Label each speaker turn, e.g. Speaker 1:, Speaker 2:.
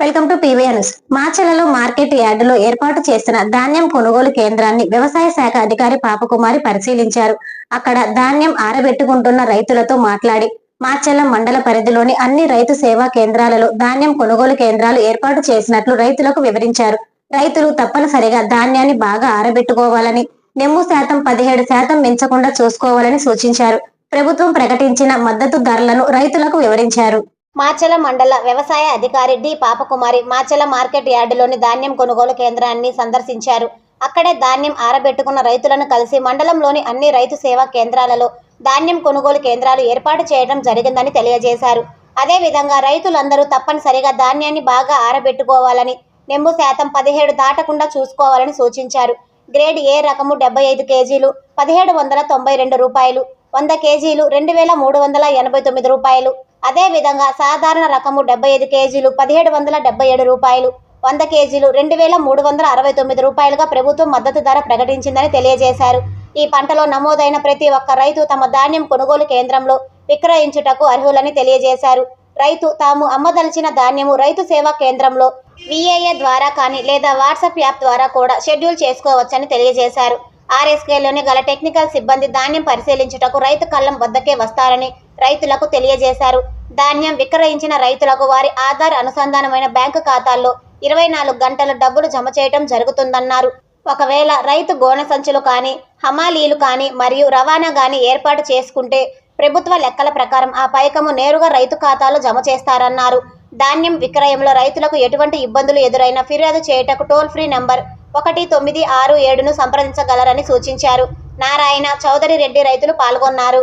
Speaker 1: Welcome to PVR news. మాచెలలో market యార్డులో ఏర్పాటు చేసిన ధాన్యం కొనుగోలు కేంద్రాన్ని వ్యవసాయ శాఖ అధికారి పాపకుమారి పరిశీలించారు. అక్కడ ధాన్యం ఆరబెట్టుకుంటున్న రైతులతో మాట్లాడి మార్చెల మండల పరిధిలోని అన్ని రైతు సేవా కేంద్రాలలో ధాన్యం కొనుగోలు కేంద్రాలు ఏర్పాటు చేసినట్లు రైతులకు వివరించారు. రైతులు తప్పనిసరిగా ధాన్యాన్ని బాగా ఆరబెట్టుకోవాలని నెమ్ము శాతం పదిహేడు శాతం మించకుండా చూసుకోవాలని సూచించారు. ప్రభుత్వం ప్రకటించిన మద్దతు ధరలను రైతులకు వివరించారు. మాచల మండల వ్యవసాయ అధికారి డి. పాపకుమారి మాచల మార్కెట్ యార్డులోని ధాన్యం కొనుగోలు కేంద్రాన్ని సందర్శించారు. అక్కడే ధాన్యం ఆరబెట్టుకున్న రైతులను కలిసి మండలంలోని అన్ని రైతు సేవా కేంద్రాలలో ధాన్యం కొనుగోలు కేంద్రాలు ఏర్పాటు చేయడం జరిగిందని తెలియజేశారు. అదేవిధంగా రైతులందరూ తప్పనిసరిగా ధాన్యాన్ని బాగా ఆరబెట్టుకోవాలని నెమ్ము శాతం పదిహేడు దాటకుండా చూసుకోవాలని సూచించారు. గ్రేడ్ ఏ రకము డెబ్బై ఐదు కేజీలు పదిహేడు వందల తొంభై రెండు రూపాయలు వంద కేజీలు రెండు వేల మూడు వందల ఎనభై తొమ్మిది రూపాయలు అదేవిధంగా సాధారణ రకము డెబ్బై ఐదు కేజీలు పదిహేడు వందల డెబ్బై ఏడు రూపాయలు వంద కేజీలు రెండు వేల మూడు వందల అరవై తొమ్మిది రూపాయలుగా ప్రభుత్వం మద్దతు ధర ప్రకటించిందని తెలియజేశారు. ఈ పంటలో నమోదైన ప్రతి ఒక్క రైతు తమ ధాన్యం కొనుగోలు కేంద్రంలో విక్రయించుటకు అర్హులని తెలియజేశారు. రైతు తాము అమ్మదలిచిన ధాన్యము రైతు సేవా కేంద్రంలో విఏఏ ద్వారా కానీ లేదా వాట్సాప్ యాప్ ద్వారా కూడా షెడ్యూల్ చేసుకోవచ్చని తెలియజేశారు. ఆర్ఎస్కేలోని గల టెక్నికల్ సిబ్బంది ధాన్యం పరిశీలించుటకు రైతు కళ్ళం వద్దకే వస్తారని రైతులకు తెలియజేశారు. ధాన్యం విక్రయించిన రైతులకు వారి ఆధార్ అనుసంధానమైన బ్యాంకు ఖాతాల్లో ఇరవై నాలుగు గంటల డబ్బులు జమ చేయటం జరుగుతుందన్నారు. ఒకవేళ రైతు గోనె సంచులు కానీ హమాలీలు కానీ మరియు రవాణా కానీ ఏర్పాటు చేసుకుంటే ప్రభుత్వ లెక్కల ప్రకారం ఆ పైకము నేరుగా రైతు ఖాతాలో జమ చేస్తారన్నారు. ధాన్యం విక్రయంలో రైతులకు ఎటువంటి ఇబ్బందులు ఎదురైనా ఫిర్యాదు చేయుటకు టోల్ ఫ్రీ నంబర్ ఒకటి తొమ్మిది ఆరు ఏడును సంప్రదించగలరని సూచించారు. నారాయణ చౌదరి రెడ్డి రైతులు పాల్గొన్నారు.